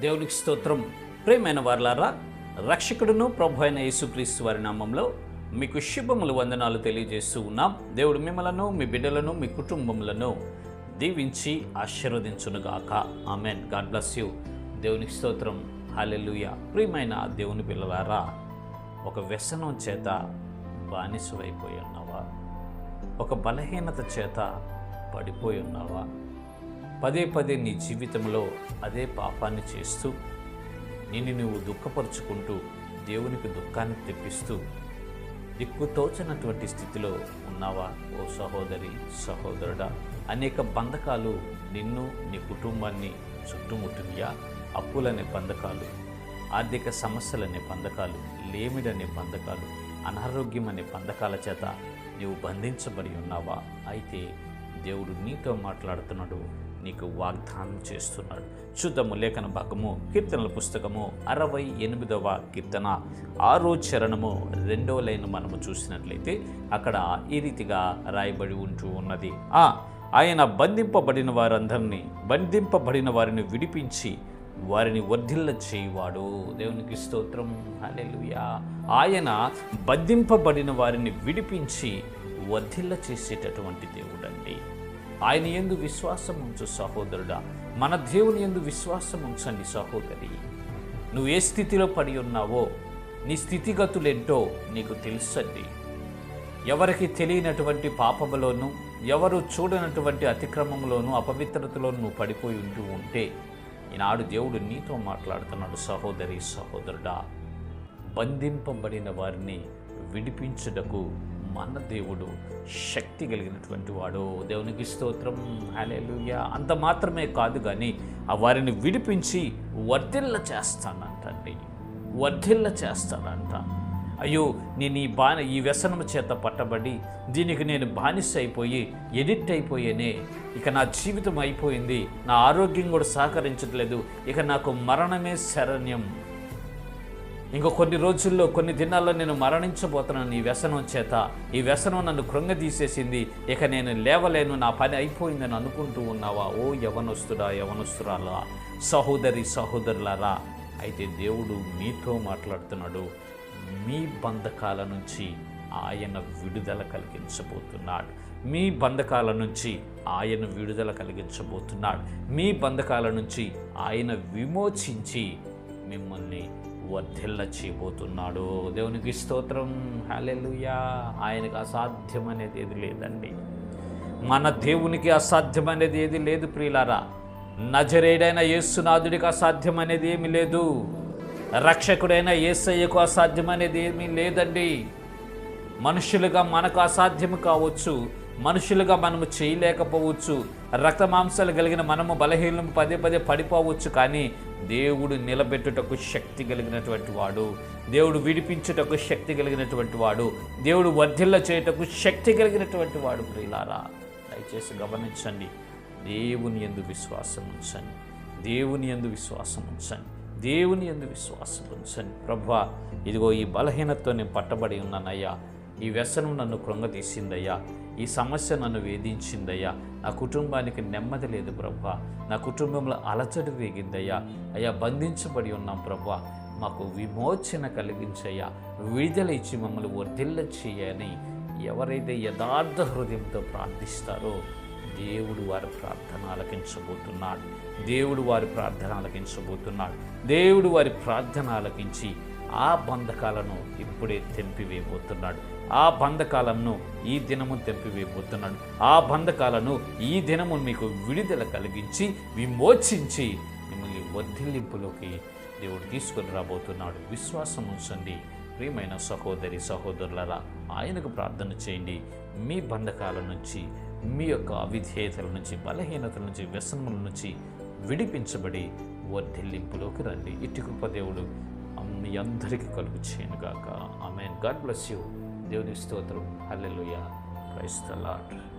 దేవునికి స్తోత్రం. ప్రేమైన వార్లారా రక్షకుడును ప్రభు అయిన యేసుక్రీస్తు వారి నామంలో మీకు శుభములు వందనాలు తెలియజేస్తూ ఉన్నాం. దేవుడు మిమ్మలను మీ బిడ్డలను మీ కుటుంబములను దీవించి ఆశీర్వదించునుగాక. ఆమెన్ గాడ్ బ్లస్ యూ దేవునికి స్తోత్రం. హాలెలుయ ప్రియమైన దేవుని పిల్లలారా ఒక వ్యసనం చేత బానిసవైపోయి ఉన్నావా? ఒక బలహీనత చేత పడిపోయి ఉన్నావా? పదే పదే నీ జీవితంలో అదే పాపాన్ని చేస్తూ నిన్ను నువ్వు దుఃఖపరుచుకుంటూ దేవునికి దుఃఖాన్ని తెప్పిస్తూ దిక్కుతోచనటువంటి స్థితిలో ఉన్నావా? ఓ సహోదరి సహోదరుడా అనేక బంధకాలు నిన్ను నీ కుటుంబాన్ని చుట్టుముట్టినయా? అప్పులనే బంధకాలు ఆర్థిక సమస్యలనే బంధకాలు లేమిడనే బంధకాలు అనారోగ్యం అనే బంధకాల చేత నీవు బంధించబడి ఉన్నావా? అయితే దేవుడు నీతో మాట్లాడుతున్నాడు. నీకు వాగ్దానం చేస్తున్నాడు. చూద్దాము లేఖన భాగము కీర్తనల పుస్తకము అరవై ఎనిమిదవ కీర్తన. ఆరో చరణము రెండవ లైన్ మనము చూసినట్లయితే అక్కడ ఈ రీతిగా రాయబడి ఉంటూ ఉన్నది. ఆ ఆయన బంధింపబడిన వారందరినీ బంధింపబడిన వారిని విడిపించి వారిని వర్ధిల్ల చేయువాడు. దేవునికి స్తోత్రం అలెలుయా ఆయన బంధింపబడిన వారిని విడిపించి వర్ధిల్ల చేసేటటువంటి దేవుడండి. ఆయన ఎందు విశ్వాసం ఉంచు సహోదరుడా. మన దేవుని ఎందు విశ్వాసం ఉంచండి సహోదరి. నువ్వు ఏ స్థితిలో పడి ఉన్నావో నీ స్థితిగతులేంటో నీకు తెలుసండి. ఎవరికి తెలియనటువంటి పాపములోనూ ఎవరు చూడనటువంటి అతిక్రమంలోనూ అపవిత్రతలోనూ నువ్వు పడిపోయి ఉంటూ ఉంటే ఈనాడు దేవుడు నీతో మాట్లాడుతున్నాడు సహోదరి సహోదరుడా. బంధింపబడిన వారిని విడిపించుటకు మన దేవుడు శక్తి కలిగినటువంటి వాడు. దేవునికి స్తోత్రం. హల్లెలూయా. అంత మాత్రమే కాదు కానీ ఆ వారిని విడిపించి వర్ధిల్ల చేస్తానంటండి. వర్ధిల్ల చేస్తానంట. అయ్యో నేను ఈ బా ఈ వ్యసనం చేత పట్టబడి దీనికి నేను బానిస అయిపోయి ఎడిక్ట్ అయిపోయానే. ఇక నా జీవితం అయిపోయింది. నా ఆరోగ్యం కూడా సహకరించట్లేదు. ఇక నాకు మరణమే శరణ్యం. ఇంకో కొన్ని రోజుల్లో కొన్ని దినాల్లో నేను మరణించబోతున్నాను ఈ వ్యసనం చేత. ఈ వ్యసనం నన్ను కృంగదీసేసింది. ఇక నేను లేవలేను నా పని అయిపోయిందని అనుకుంటూ ఉన్నావా? ఓ యవనొస్తుడా యవనొస్తురాలా సహోదరి సహోదరులారా అయితే దేవుడు మీతో మాట్లాడుతున్నాడు. మీ బంధకాల నుంచి ఆయన విడుదల కలిగించబోతున్నాడు. మీ బంధకాల నుంచి ఆయన విడుదల కలిగించబోతున్నాడు. మీ బంధకాల నుంచి ఆయన విమోచించి మిమ్మల్ని వర్ధిల్ల చేయబోతున్నాడు. దేవునికి స్తోత్రం. హాలెలుయా ఆయనకు అసాధ్యం అనేది ఏది లేదండి. మన దేవునికి అసాధ్యం అనేది ఏది లేదు ప్రియులారా. నజరేడైన యేసునాథుడికి అసాధ్యం అనేది ఏమీ లేదు. రక్షకుడైన ఏసయ్యకు అసాధ్యం అనేది ఏమీ లేదండి. మనుషులుగా మనకు అసాధ్యం కావచ్చు. మనుషులుగా మనము చేయలేకపోవచ్చు. రక్త మాంసాలు కలిగిన మనము బలహీనం పదే పదే పడిపోవచ్చు. కానీ దేవుడు నిలబెట్టుటకు శక్తి కలిగినటువంటి వాడు. దేవుడు విడిపించుటకు శక్తి కలిగినటువంటి వాడు. దేవుడు వర్ధిల్ల చేయుటకు శక్తి కలిగినటువంటి వాడు ప్రియులారా. దయచేసి గమనించండి. దేవుని ఎందు విశ్వాసం ఉంచండి. దేవుని ఎందు విశ్వాసం ఉంచండి. దేవుని ఎందు విశ్వాసం ఉంచండి. ప్రభా ఇదిగో ఈ బలహీనతతో నేను పట్టబడి ఉన్నానయ్యా. ఈ వ్యసనం నన్ను కృంగతీసిందయ్యా ఈ సమస్య నన్ను వేధించిందయ్యా. నా కుటుంబానికి నెమ్మది లేదు ప్రభా నా కుటుంబంలో అలచడి వేగిందయ్యా. అయ్యా బంధించబడి ఉన్నాం ప్రభా మాకు విమోచన కలిగించయ్యా. విడుదల ఇచ్చి మమ్మల్ని వర్ధిల్ల చేయని ఎవరైతే యథార్థ హృదయంతో ప్రార్థిస్తారో దేవుడు వారి ప్రార్థన ఆలకించబోతున్నాడు. దేవుడు వారి ప్రార్థన ఆలకించబోతున్నాడు. దేవుడు వారి ప్రార్థన ఆలకించి ఆ బంధకాలను ఇప్పుడే తెంపివేయబోతున్నాడు. ఆ బంధకాలను ఈ దినము తెంపివేయబోతున్నాడు. ఆ బంధకాలను ఈ దినము మీకు విడుదల కలిగించి విమోచించి మిమ్మల్ని వర్ధిల్లింపులోకి దేవుడు తీసుకొని రాబోతున్నాడు. విశ్వాసం ఉంచండి. ప్రియమైన సహోదరి సహోదరులరా ఆయనకు ప్రార్థన చేయండి. మీ బంధకాల నుంచి మీ యొక్క అవిధేయతల నుంచి బలహీనతల నుంచి వ్యసనముల నుంచి విడిపించబడి వర్ధిల్లింపులోకి రండి. ఇటు కృపదేవుడు మీ అందరికీ కలుగు చేయను గాక. ఆమె గాడ్ బ్లెస్ యూ. దేవుని స్తోత్రం. హల్లెలూయా. క్రైస్తలాడ్